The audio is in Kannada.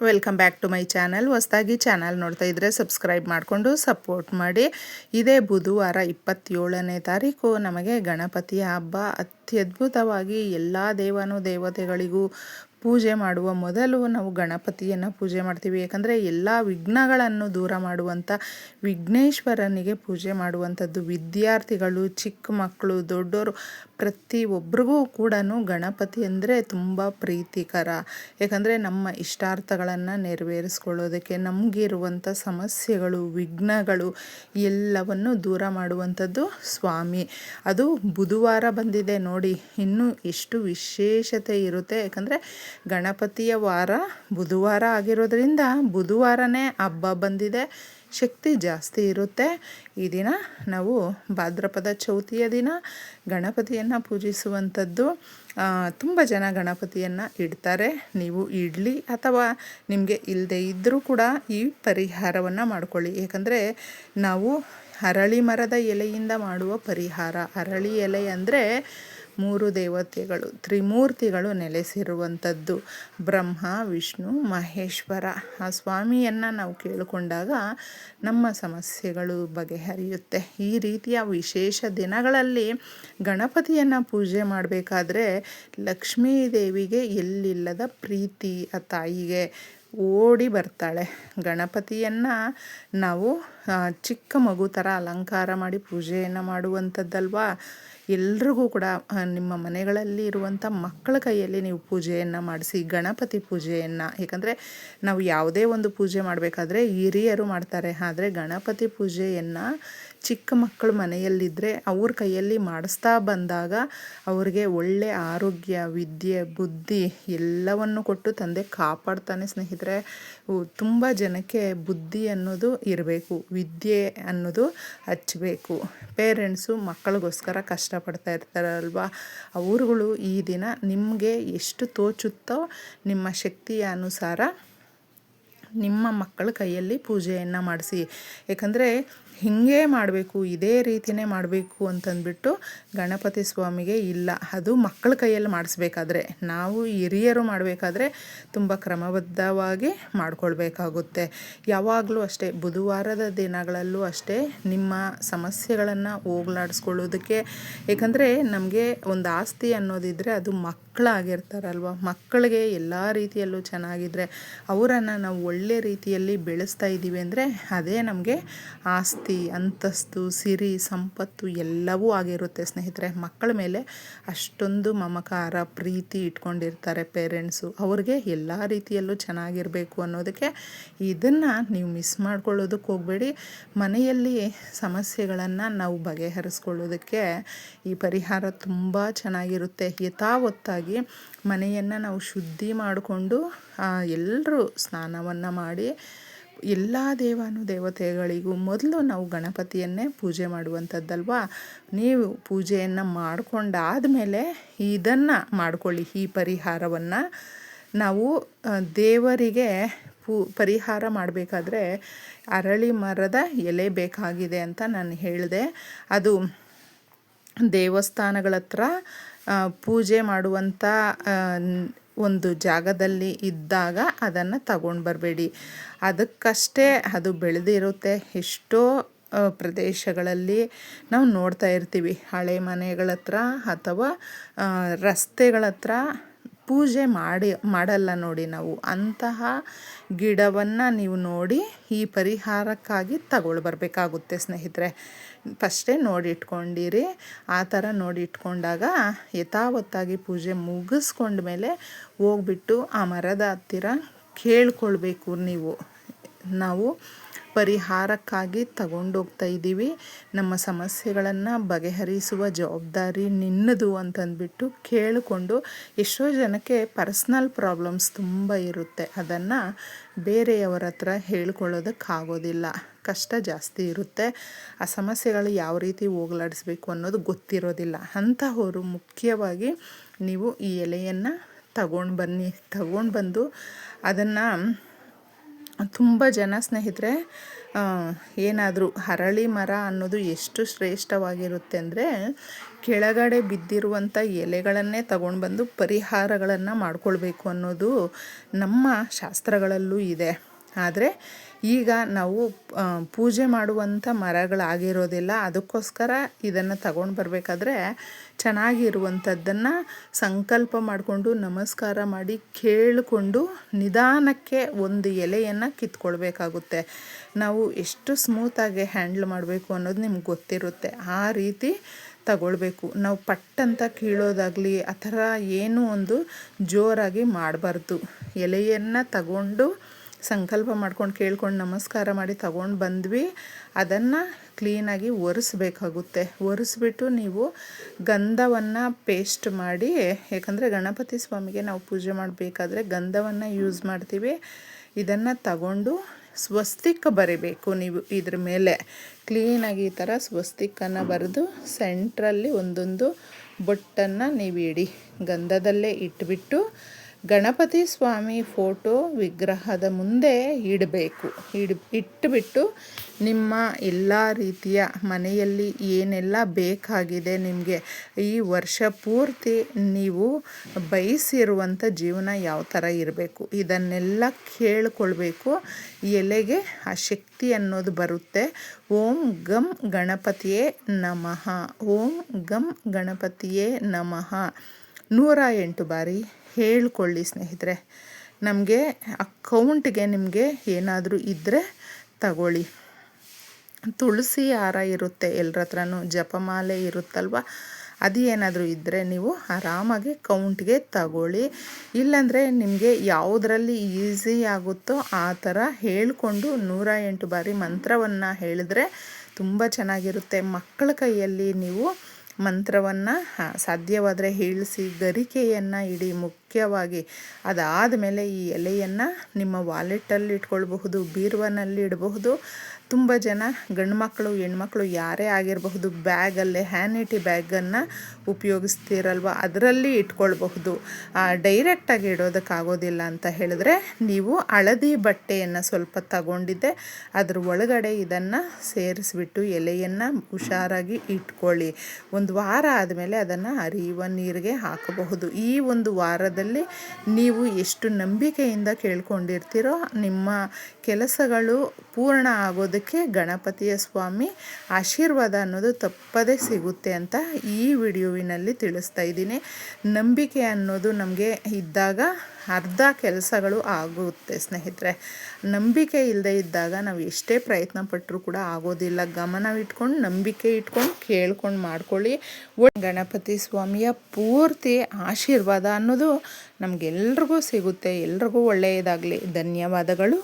Welcome back to my channel. ಹೊಸದಾಗಿ ಚಾನಲ್ ನೋಡ್ತಾ ಇದ್ದರೆ ಸಬ್ಸ್ಕ್ರೈಬ್ ಮಾಡಿಕೊಂಡು ಸಪೋರ್ಟ್ ಮಾಡಿ. ಇದೇ ಬುಧವಾರ ಇಪ್ಪತ್ತೇಳನೇ ತಾರೀಕು. ನಮಗೆ ಗಣಪತಿಯ ಹಬ್ಬ ಅತ್ಯದ್ಭುತವಾಗಿ ಎಲ್ಲ ದೇವನು ದೇವತೆಗಳಿಗೂ ಪೂಜೆ ಮಾಡುವ ಮೊದಲು ನಾವು ಗಣಪತಿಯನ್ನು ಪೂಜೆ ಮಾಡ್ತೀವಿ. ಯಾಕಂದರೆ ಎಲ್ಲ ವಿಘ್ನಗಳನ್ನು ದೂರ ಮಾಡುವಂಥ ವಿಘ್ನೇಶ್ವರನಿಗೆ ಪೂಜೆ ಮಾಡುವಂಥದ್ದು. ವಿದ್ಯಾರ್ಥಿಗಳು, ಚಿಕ್ಕ ಮಕ್ಕಳು ದೊಡ್ಡವರು ಪ್ರತಿಯೊಬ್ಬರಿಗೂ ಕೂಡ ಗಣಪತಿ ಅಂದರೆ ತುಂಬ ಪ್ರೀತಿಕರ. ಯಾಕಂದರೆ ನಮ್ಮ ಇಷ್ಟಾರ್ಥಗಳನ್ನು ನೆರವೇರಿಸ್ಕೊಳ್ಳೋದಕ್ಕೆ ನಮಗಿರುವಂಥ ಸಮಸ್ಯೆಗಳು, ವಿಘ್ನಗಳು ಎಲ್ಲವನ್ನು ದೂರ ಮಾಡುವಂಥದ್ದು ಸ್ವಾಮಿ. ಅದು ಬುಧವಾರ ಬಂದಿದೆ ನೋಡಿ, ಇನ್ನೂ ಎಷ್ಟು ವಿಶೇಷತೆ ಇರುತ್ತೆ. ಯಾಕಂದರೆ ಗಣಪತಿಯ ವಾರ ಬುಧವಾರ ಆಗಿರೋದ್ರಿಂದ ಬುಧವಾರನೇ ಹಬ್ಬ ಬಂದಿದೆ. ಶಕ್ತಿ ಜಾಸ್ತಿ ಇರುತ್ತೆ. ಈ ದಿನ ನಾವು ಭಾದ್ರಪದ ಚೌತಿಯ ದಿನ ಗಣಪತಿಯನ್ನು ಪೂಜಿಸುವಂಥದ್ದು ತುಂಬ ಜನ ಗಣಪತಿಯನ್ನು ಇಡ್ತಾರೆ. ನೀವು ಇಡ್ಲಿ ಅಥವಾ ನಿಮಗೆ ಇಲ್ಲದೆ ಇದ್ದರೂ ಕೂಡ ಈ ಪರಿಹಾರವನ್ನು ಮಾಡ್ಕೊಳ್ಳಿ. ಏಕೆಂದರೆ ನಾವು ಅರಳಿ ಮರದ ಎಲೆಯಿಂದ ಮಾಡುವ ಪರಿಹಾರ. ಅರಳಿ ಎಲೆ ಅಂದರೆ ಮೂರು ದೇವತೆಗಳು, ತ್ರಿಮೂರ್ತಿಗಳು ನೆಲೆಸಿರುವಂಥದ್ದು. ಬ್ರಹ್ಮ, ವಿಷ್ಣು, ಮಹೇಶ್ವರ. ಆ ಸ್ವಾಮಿಯನ್ನು ನಾವು ಕೇಳಿಕೊಂಡಾಗ ನಮ್ಮ ಸಮಸ್ಯೆಗಳು ಬಗೆಹರಿಯುತ್ತೆ. ಈ ರೀತಿಯ ವಿಶೇಷ ದಿನಗಳಲ್ಲಿ ಗಣಪತಿಯನ್ನು ಪೂಜೆ ಮಾಡಬೇಕಾದ್ರೆ ಲಕ್ಷ್ಮೀ ದೇವಿಗೆ ಎಲ್ಲಿಲ್ಲದ ಪ್ರೀತಿ, ಆ ತಾಯಿಗೆ ಓಡಿ ಬರ್ತಾಳೆ. ಗಣಪತಿಯನ್ನು ನಾವು ಚಿಕ್ಕ ಮಗು ಥರ ಅಲಂಕಾರ ಮಾಡಿ ಪೂಜೆಯನ್ನು ಮಾಡುವಂಥದ್ದಲ್ವಾ? ಎಲ್ರಿಗೂ ಕೂಡ ನಿಮ್ಮ ಮನೆಗಳಲ್ಲಿ ಇರುವಂಥ ಮಕ್ಕಳ ಕೈಯಲ್ಲಿ ನೀವು ಪೂಜೆಯನ್ನು ಮಾಡಿಸಿ, ಗಣಪತಿ ಪೂಜೆಯನ್ನು, ಏಕೆಂದರೆ ನಾವು ಯಾವುದೇ ಒಂದು ಪೂಜೆ ಮಾಡಬೇಕಾದ್ರೆ ಹಿರಿಯರು ಮಾಡ್ತಾರೆ, ಆದರೆ ಗಣಪತಿ ಪೂಜೆಯನ್ನು ಚಿಕ್ಕ ಮಕ್ಕಳು ಮನೆಯಲ್ಲಿದ್ದರೆ ಅವ್ರ ಕೈಯಲ್ಲಿ ಮಾಡಿಸ್ತಾ ಬಂದಾಗ ಅವ್ರಿಗೆ ಒಳ್ಳೆಯ ಆರೋಗ್ಯ, ವಿದ್ಯೆ, ಬುದ್ಧಿ ಎಲ್ಲವನ್ನು ಕೊಟ್ಟು ತಂದೆ ಕಾಪಾಡ್ತಾನೆ ಸ್ನೇಹಿತರೆ. ತುಂಬ ಜನಕ್ಕೆ ಬುದ್ಧಿ ಅನ್ನೋದು ಇರಬೇಕು, ವಿದ್ಯೆ ಅನ್ನೋದು ಹಚ್ಚಬೇಕು ಪೇರೆಂಟ್ಸು ಮಕ್ಕಳಿಗೋಸ್ಕರ ಕಷ್ಟಪಡ್ತಾ ಇರ್ತಾರಲ್ವಾ? ಅವ್ರುಗಳು ಈ ದಿನ ನಿಮಗೆ ಎಷ್ಟು ತೋಚುತ್ತೋ ನಿಮ್ಮ ಶಕ್ತಿಯ ಅನುಸಾರ ನಿಮ್ಮ ಮಕ್ಕಳ ಕೈಯಲ್ಲಿ ಪೂಜೆಯನ್ನು ಮಾಡಿಸಿ. ಏಕೆಂದರೆ ಹೀಗೆ ಮಾಡಬೇಕು, ಇದೇ ರೀತಿಯೇ ಮಾಡಬೇಕು ಅಂತಂದ್ಬಿಟ್ಟು ಗಣಪತಿ ಸ್ವಾಮಿಗೆ ಇಲ್ಲ. ಅದು ಮಕ್ಕಳ ಕೈಯಲ್ಲಿ ಮಾಡಿಸ್ಬೇಕಾದ್ರೆ, ನಾವು ಹಿರಿಯರು ಮಾಡಬೇಕಾದ್ರೆ ತುಂಬ ಕ್ರಮಬದ್ಧವಾಗಿ ಮಾಡಿಕೊಳ್ಬೇಕಾಗುತ್ತೆ. ಯಾವಾಗಲೂ ಅಷ್ಟೇ, ಬುಧವಾರದ ದಿನಗಳಲ್ಲೂ ಅಷ್ಟೇ ನಿಮ್ಮ ಸಮಸ್ಯೆಗಳನ್ನು ಹೋಗ್ಲಾಡಿಸ್ಕೊಳ್ಳೋದಕ್ಕೆ, ಏಕೆಂದರೆ ನಮಗೆ ಒಂದು ಆಸ್ತಿ ಅನ್ನೋದಿದ್ದರೆ ಅದು ಮಕ್ಕಳಾಗಿರ್ತಾರಲ್ವ ಮಕ್ಕಳಿಗೆ ಎಲ್ಲ ರೀತಿಯಲ್ಲೂ ಚೆನ್ನಾಗಿದ್ದರೆ ಅವರನ್ನು ನಾವು ಒಳ್ಳೆ ರೀತಿಯಲ್ಲಿ ಬೆಳೆಸ್ತಾ ಇದ್ದೀವಿ ಅಂದರೆ, ಅದೇ ನಮಗೆ ಆಸ್ತಿ. ಆಸ್ತಿ ಅಂತಸ್ತು, ಸಿರಿ, ಸಂಪತ್ತು ಎಲ್ಲವೂ ಆಗಿರುತ್ತೆ ಸ್ನೇಹಿತರೆ. ಮಕ್ಕಳ ಮೇಲೆ ಅಷ್ಟೊಂದು ಮಮಕಾರ, ಪ್ರೀತಿ ಇಟ್ಕೊಂಡಿರ್ತಾರೆ ಪೇರೆಂಟ್ಸು ಅವ್ರಿಗೆ ಎಲ್ಲ ರೀತಿಯಲ್ಲೂ ಚೆನ್ನಾಗಿರಬೇಕು ಅನ್ನೋದಕ್ಕೆ ಇದನ್ನು ನೀವು ಮಿಸ್ ಮಾಡ್ಕೊಳ್ಳೋದಕ್ಕೆ ಹೋಗಬೇಡಿ. ಮನೆಯಲ್ಲಿ ಸಮಸ್ಯೆಗಳನ್ನು ನಾವು ಬಗೆಹರಿಸ್ಕೊಳ್ಳೋದಕ್ಕೆ ಈ ಪರಿಹಾರ ತುಂಬ ಚೆನ್ನಾಗಿರುತ್ತೆ. ಯಥಾವತ್ತಾಗಿ ಮನೆಯನ್ನು ನಾವು ಶುದ್ಧಿ ಮಾಡಿಕೊಂಡು ಎಲ್ಲರೂ ಸ್ನಾನವನ್ನು ಮಾಡಿ ಎಲ್ಲ ದೇವಾನು ದೇವತೆಗಳಿಗೂ ಮೊದಲು ನಾವು ಗಣಪತಿಯನ್ನೇ ಪೂಜೆ ಮಾಡುವಂಥದ್ದಲ್ವಾ? ನೀವು ಪೂಜೆಯನ್ನು ಮಾಡಿಕೊಂಡಾದ ಮೇಲೆ ಇದನ್ನು ಮಾಡ್ಕೊಳ್ಳಿ, ಈ ಪರಿಹಾರವನ್ನು. ನಾವು ದೇವರಿಗೆ ಪೂ, ಪರಿಹಾರ ಮಾಡಬೇಕಾದ್ರೆ ಅರಳಿ ಮರದ ಎಲೆ ಬೇಕಾಗಿದೆ ಅಂತ ನಾನು ಹೇಳಿದೆ. ಅದು ದೇವಸ್ಥಾನಗಳ ಹತ್ರ ಪೂಜೆ ಮಾಡುವಂಥ ಒಂದು ಜಾಗದಲ್ಲಿ ಇದ್ದಾಗ ಅದನ್ನು ತಗೊಂಡು ಬರಬೇಡಿ. ಅದಕ್ಕಷ್ಟೇ ಅದು ಬೆಳೆದಿರುತ್ತೆ. ಎಷ್ಟೋ ಪ್ರದೇಶಗಳಲ್ಲಿ ನಾವು ನೋಡ್ತಾ ಇರ್ತೀವಿ. ಹಳೆ ಮನೆಗಳ ಹತ್ರ ಅಥವಾ ರಸ್ತೆಗಳ ಹತ್ರ ಪೂಜೆ ಮಾಡಿ, ಮಾಡಲ್ಲ ನೋಡಿ ನಾವು. ಅಂತಹ ಗಿಡವನ್ನು ನೀವು ನೋಡಿ ಈ ಪರಿಹಾರಕ್ಕಾಗಿ ತಗೊಳ್ಬರ್ಬೇಕಾಗುತ್ತೆ ಬರಬೇಕಾಗುತ್ತೆ ಸ್ನೇಹಿತರೆ. ಫಸ್ಟೇ ನೋಡಿ ಇಟ್ಕೊಂಡಿರಿ ಆ ಥರ ನೋಡಿ ಇಟ್ಕೊಂಡಾಗ ಯಥಾವತ್ತಾಗಿ ಪೂಜೆ ಮುಗಿಸ್ಕೊಂಡ ಮೇಲೆ ಹೋಗ್ಬಿಟ್ಟು ಆ ಮರದ ಹತ್ತಿರ ಕೇಳ್ಕೊಳ್ಬೇಕು ನೀವು. ನಾವು ಪರಿಹಾರಕ್ಕಾಗಿ ತಗೊಂಡೋಗ್ತಾ ಇದ್ದೀವಿ. ನಮ್ಮ ಸಮಸ್ಯೆಗಳನ್ನು ಬಗೆಹರಿಸುವ ಜವಾಬ್ದಾರಿ ನಿನ್ನದು ಅಂತಂದ್ಬಿಟ್ಟು ಕೇಳಿಕೊಂಡು ಎಷ್ಟೋ ಜನಕ್ಕೆ ಪರ್ಸ್ನಲ್ ಪ್ರಾಬ್ಲಮ್ಸ್ ತುಂಬ ಇರುತ್ತೆ. ಅದನ್ನು ಬೇರೆಯವರ ಹತ್ರ ಹೇಳ್ಕೊಳ್ಳೋದಕ್ಕಾಗೋದಿಲ್ಲ. ಕಷ್ಟ ಜಾಸ್ತಿ ಇರುತ್ತೆ. ಆ ಸಮಸ್ಯೆಗಳು ಯಾವ ರೀತಿ ಹೋಗಲಾಡಿಸ್ಬೇಕು ಅನ್ನೋದು ಗೊತ್ತಿರೋದಿಲ್ಲ. ಅಂತಹವರು ಮುಖ್ಯವಾಗಿ ನೀವು ಈ ಎಲೆಯನ್ನು ತಗೊಂಡು ಬನ್ನಿ. ತಗೊಂಡು ಬಂದು ಅದನ್ನು ತುಂಬ ಜನ ಸ್ನೇಹಿತರೆ ಏನಾದರೂ ಹರಳಿ ಮರ ಅನ್ನೋದು ಎಷ್ಟು ಶ್ರೇಷ್ಠವಾಗಿರುತ್ತೆ ಅಂದರೆ ಕೆಳಗಡೆ ಬಿದ್ದಿರುವಂಥ ಎಲೆಗಳನ್ನೇ ತಗೊಂಡು ಬಂದು ಪರಿಹಾರಗಳನ್ನು ಮಾಡಿಕೊಳ್ಬೇಕು ಅನ್ನೋದು ನಮ್ಮ ಶಾಸ್ತ್ರಗಳಲ್ಲೂ ಇದೆ. ಆದರೆ ಈಗ ನಾವು ಪೂಜೆ ಮಾಡುವಂಥ ಮರಗಳಾಗಿರೋದಿಲ್ಲ, ಅದಕ್ಕೋಸ್ಕರ ಇದನ್ನು ತಗೊಂಡು ಬರಬೇಕಾದ್ರೆ ಚೆನ್ನಾಗಿರುವಂಥದ್ದನ್ನು ಸಂಕಲ್ಪ ಮಾಡಿಕೊಂಡು ನಮಸ್ಕಾರ ಮಾಡಿ ಕೇಳಿಕೊಂಡು ನಿಧಾನಕ್ಕೆ ಒಂದು ಎಲೆಯನ್ನು ಕಿತ್ಕೊಳ್ಬೇಕಾಗುತ್ತೆ. ನಾವು ಎಷ್ಟು ಸ್ಮೂತಾಗಿ ಹ್ಯಾಂಡ್ಲ್ ಮಾಡಬೇಕು ಅನ್ನೋದು ನಿಮ್ಗೆ ಗೊತ್ತಿರುತ್ತೆ. ಆ ರೀತಿ ತಗೊಳ್ಬೇಕು. ನಾವು ಪಟ್ಟಂತ ಕೀಳೋದಾಗಲಿ, ಆ ಥರ ಏನೂ ಒಂದು ಜೋರಾಗಿ ಮಾಡಬಾರ್ದು. ಎಲೆಯನ್ನು ತಗೊಂಡು ಸಂಕಲ್ಪ ಮಾಡ್ಕೊಂಡು ಕೇಳ್ಕೊಂಡು ನಮಸ್ಕಾರ ಮಾಡಿ ತಗೊಂಡು ಬಂದ್ವಿ. ಅದನ್ನು ಕ್ಲೀನಾಗಿ ಒರೆಸ್ಬೇಕಾಗುತ್ತೆ. ಒರೆಸ್ಬಿಟ್ಟು ನೀವು ಗಂಧವನ್ನು ಪೇಸ್ಟ್ ಮಾಡಿ, ಯಾಕಂದರೆ ಗಣಪತಿ ಸ್ವಾಮಿಗೆ ನಾವು ಪೂಜೆ ಮಾಡಬೇಕಾದ್ರೆ ಗಂಧವನ್ನು ಯೂಸ್ ಮಾಡ್ತೀವಿ. ಇದನ್ನು ತಗೊಂಡು ಸ್ವಸ್ತಿಕ್ ಬರಿಬೇಕು ನೀವು ಇದ್ರ ಮೇಲೆ. ಕ್ಲೀನಾಗಿ ಈ ಥರ ಸ್ವಸ್ತಿಕ್ಕನ್ನು ಬರೆದು ಸೆಂಟ್ರಲ್ಲಿ ಒಂದೊಂದು ಬೊಟ್ಟನ್ನು ನೀವು ಇಡಿ ಗಂಧದಲ್ಲೇ ಇಟ್ಬಿಟ್ಟು ಗಣಪತಿ ಸ್ವಾಮಿ ಫೋಟೋ ವಿಗ್ರಹದ ಮುಂದೆ ಇಡಬೇಕು. ಇಡ್ ಇಟ್ಟುಬಿಟ್ಟು ನಿಮ್ಮ ಎಲ್ಲ ರೀತಿಯ ಮನೆಯಲ್ಲಿ ಏನೆಲ್ಲ ಬೇಕಾಗಿದೆ ನಿಮಗೆ ಈ ವರ್ಷ ಪೂರ್ತಿ ನೀವು ಬಯಸಿರುವಂಥ ಜೀವನ ಯಾವ ಥರ ಇರಬೇಕು? ಇದನ್ನೆಲ್ಲ ಕೇಳಿಕೊಳ್ಬೇಕು. ಎಲೆಗೆ ಆ ಶಕ್ತಿ ಅನ್ನೋದು ಬರುತ್ತೆ. ಓಂ ಗಂ ಗಣಪತಿಯೇ ನಮಃ. ಓಂ ಗಂ ಗಣಪತಿಯೇ ನಮಃ. ನೂರ ಎಂಟು ಬಾರಿ. ಹೇಳ್ಕೊಳ್ಳಿ ಸ್ನೇಹಿತರೆ. ನಮಗೆ ಅಕೌಂಟ್ಗೆ ನಿಮಗೆ ಏನಾದರೂ ಇದ್ದರೆ ತಗೊಳ್ಳಿ. ತುಳಸಿ ಹಾರ ಇರುತ್ತೆ ಎಲ್ಲರ ಹತ್ರನೂ, ಜಪಮಾಲೆ ಇರುತ್ತಲ್ವ? ಅದು ಏನಾದರೂ ಇದ್ದರೆ ನೀವು ಆರಾಮಾಗಿ ಕೌಂಟ್ಗೆ ತಗೊಳ್ಳಿ. ಇಲ್ಲಾಂದರೆ ನಿಮಗೆ ಯಾವುದರಲ್ಲಿ ಈಸಿ ಆಗುತ್ತೋ ಆ ಥರ ಹೇಳಿಕೊಂಡು ನೂರ ಎಂಟು ಬಾರಿ ಮಂತ್ರವನ್ನು ಹೇಳಿದ್ರೆ ತುಂಬ ಚೆನ್ನಾಗಿರುತ್ತೆ. ಮಕ್ಕಳ ಕೈಯಲ್ಲಿ ನೀವು ಮಂತ್ರವನ್ನು ಸಾಧ್ಯವಾದರೆ ಹೇಳಿಸಿ, ಗರಿಕೆಯನ್ನು ಇಡಿ ಮುಖ್ಯವಾಗಿ ಅದಾದ ಮೇಲೆ ಈ ಎಲೆಯನ್ನು ನಿಮ್ಮ ವಾಲೆಟಲ್ಲಿ ಇಟ್ಕೊಳ್ಬಹುದು ಬೀರುವನಲ್ಲಿ ಇಡಬಹುದು. ತುಂಬ ಜನ ಗಂಡು ಮಕ್ಕಳು ಹೆಣ್ಮಕ್ಳು ಯಾರೇ ಆಗಿರಬಹುದು, ಬ್ಯಾಗಲ್ಲೇ ಹ್ಯಾನಿಟಿ ಬ್ಯಾಗನ್ನು ಉಪಯೋಗಿಸ್ತೀರಲ್ವ? ಅದರಲ್ಲಿ ಇಟ್ಕೊಳ್ಬಹುದು. ಡೈರೆಕ್ಟಾಗಿ ಇಡೋದಕ್ಕಾಗೋದಿಲ್ಲ ಅಂತ ಹೇಳಿದ್ರೆ ನೀವು ಹಳದಿ ಬಟ್ಟೆಯನ್ನು ಸ್ವಲ್ಪ ತಗೊಂಡಿದ್ದೆ, ಅದ್ರ ಒಳಗಡೆ ಇದನ್ನು ಸೇರಿಸ್ಬಿಟ್ಟು ಎಲೆಯನ್ನು ಹುಷಾರಾಗಿ ಇಟ್ಕೊಳ್ಳಿ. ಒಂದು ವಾರ ಆದಮೇಲೆ ಅದನ್ನು ಹರಿಯುವ ನೀರಿಗೆ ಹಾಕಬಹುದು. ಈ ಒಂದು ವಾರದಲ್ಲಿ ನೀವು ಎಷ್ಟು ನಂಬಿಕೆಯಿಂದ ಕೇಳ್ಕೊಂಡಿರ್ತೀರೋ ನಿಮ್ಮ ಕೆಲಸಗಳು ಪೂರ್ಣ ಆಗೋದಕ್ಕೆ ಗಣಪತಿಯ ಸ್ವಾಮಿ ಆಶೀರ್ವಾದ ಅನ್ನೋದು ತಪ್ಪದೇ ಸಿಗುತ್ತೆ ಅಂತ ಈ ವಿಡಿಯೋವಿನಲ್ಲಿ ತಿಳಿಸ್ತಾ ಇದ್ದೀನಿ. ನಂಬಿಕೆ ಅನ್ನೋದು ನಮಗೆ ಇದ್ದಾಗ ಅರ್ಧ ಕೆಲಸಗಳು ಆಗುತ್ತೆ ಸ್ನೇಹಿತರೆ. ನಂಬಿಕೆ ಇಲ್ಲದೆ ಇದ್ದಾಗ ನಾವು ಎಷ್ಟೇ ಪ್ರಯತ್ನ ಪಟ್ಟರೂ ಕೂಡ ಆಗೋದಿಲ್ಲ. ಗಮನವಿಟ್ಕೊಂಡು ನಂಬಿಕೆ ಇಟ್ಕೊಂಡು, ಕೇಳ್ಕೊಂಡು ಮಾಡ್ಕೊಳ್ಳಿ. ಗಣಪತಿ ಸ್ವಾಮಿಯ ಪೂರ್ತಿ ಆಶೀರ್ವಾದ ಅನ್ನೋದು ನಮಗೆಲ್ರಿಗೂ ಸಿಗುತ್ತೆ. ಎಲ್ರಿಗೂ ಒಳ್ಳೆಯದಾಗಲಿ. ಧನ್ಯವಾದಗಳು.